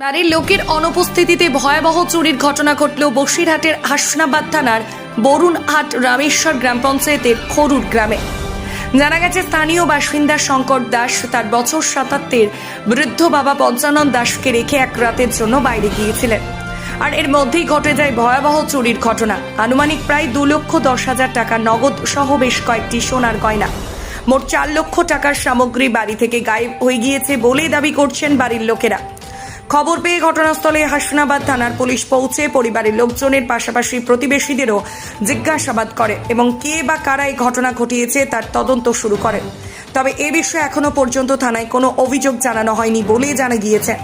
বাড়ির লোকের অনুপস্থিতিতে ভয়াবহ চুরির ঘটনা ঘটল বসিরহাটের হাসনাবাদ থানার বরুণহাট রামেশ্বর গ্রাম পঞ্চায়েতের খরুর গ্রামে। জানা গেছে, স্থানীয় বাসিন্দা শঙ্কর দাস তার বছর সাতাত্তের বৃদ্ধ বাবা পঞ্চানন দাসকে রেখে এক রাতের জন্য বাইরে গিয়েছিলেন। আর এর মধ্যেই ঘটে যায় ভয়াবহ চুরির ঘটনা। আনুমানিক প্রায় দু লক্ষ দশ হাজার টাকা নগদ সহ বেশ কয়েকটি সোনার গয়না। মোট চার লক্ষ টাকার সামগ্রী বাড়ি থেকে গায়েব হয়ে গিয়েছে বলে দাবি করছেন বাড়ির লোকেরা। খবর পেয়ে ঘটনাস্থলে হাসনাবাদ থানার পুলিশ পৌঁছে পরিবারের লোকজনের পাশাপাশি প্রতিবেশীদেরও জিজ্ঞাসাবাদ করে এবং কে বা কারা এই ঘটনা ঘটিয়েছে তার তদন্ত শুরু করেন। তবে এ বিষয়ে এখনও পর্যন্ত থানায় কোনো অভিযোগ জানানো হয়নি বলেই জানা গিয়েছে।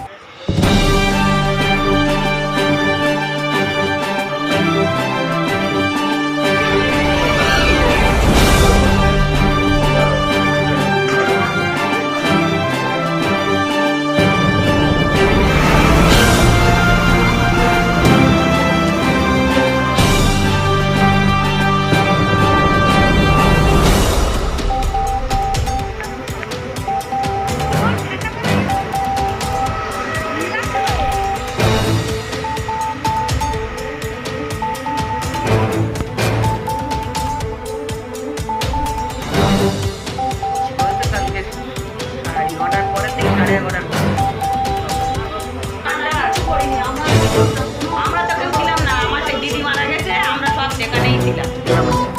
সেখানেই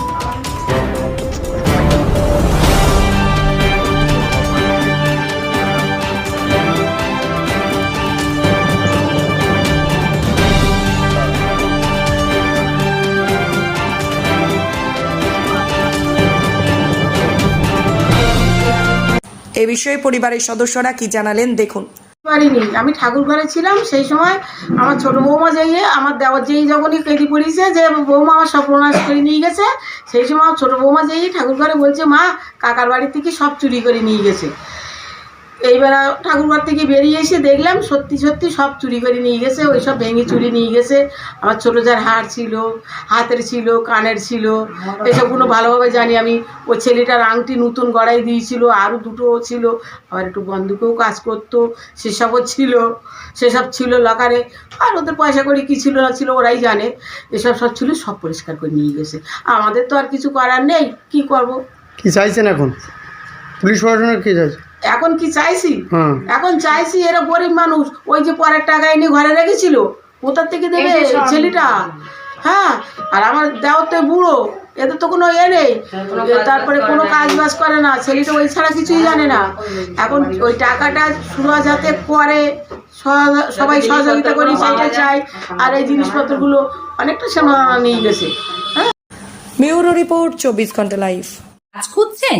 এ বিষয়ে পরিবারের সদস্যরা কি জানালেন? দেখুন। পারিনি আমি ঠাকুর ঘরে ছিলাম, সেই সময় আমার ছোট বৌমা যাইয়ে, আমার দেওয়ার যেই যখনই কেটে পড়িয়েছে, যে বৌমা আমার সর্বনাশ করে নিয়ে গেছে, সেই সময় আমার ছোটো বৌমা যেই ঠাকুর ঘরে বলছে, মা, কাকার বাড়ি থেকে সব চুরি করে নিয়ে গেছে? এইবার ঠাকুর ঘর থেকে বেরিয়ে এসে দেখলাম সত্যি সত্যি সব চুরি করে নিয়ে গেছে, ওই সব ভেঙে চুরি নিয়ে গেছে। আমার ছোটো যার হার ছিল, হাতের ছিল, কানের ছিল এসবগুলো ভালোভাবে জানি আমি। ওই ছেলেটার আংটি নতুন গড়াই দিয়েছিল, আরও দুটো ছিল, আবার একটু বন্ধুকেও কাজ করতো, সেসবও ছিল, সেসব ছিল লকারে। আর ওদের পয়সা করে কী ছিল না ছিল ওরাই জানে। এসব সব ছিল, সব পরিষ্কার করে নিয়ে গেছে। আমাদের তো আর কিছু করার নেই, কি করব? কি চাইছেন এখন? পুলিশ প্রশাসনের কি চাইছে? এখন কি চাইছি? এখন চাইছি এরা গরিব মানুষ ওই যে পরের টাকা এনে ঘরে রেখেছিল কোথার থেকে দেবে ছেলেটা? হ্যাঁ আর আমার দেওয়ার তো বুড়ো এদের তো কোনো এ নেই। তারপরে কোনো কাজ বাজ করে না ছেলেটা ওই ছাড়া কিছুই জানে না। এখন ওই টাকাটা সুরা যাতে করে সবাই সহযোগিতা করি সেটা চাই। আর এই জিনিসপত্রগুলো অনেকটা সময় নিয়ে গেছে। হ্যাঁ। ব্যুরো রিপোর্ট চব্বিশ ঘণ্টা লাইভ। কাজ খুঁজছেন?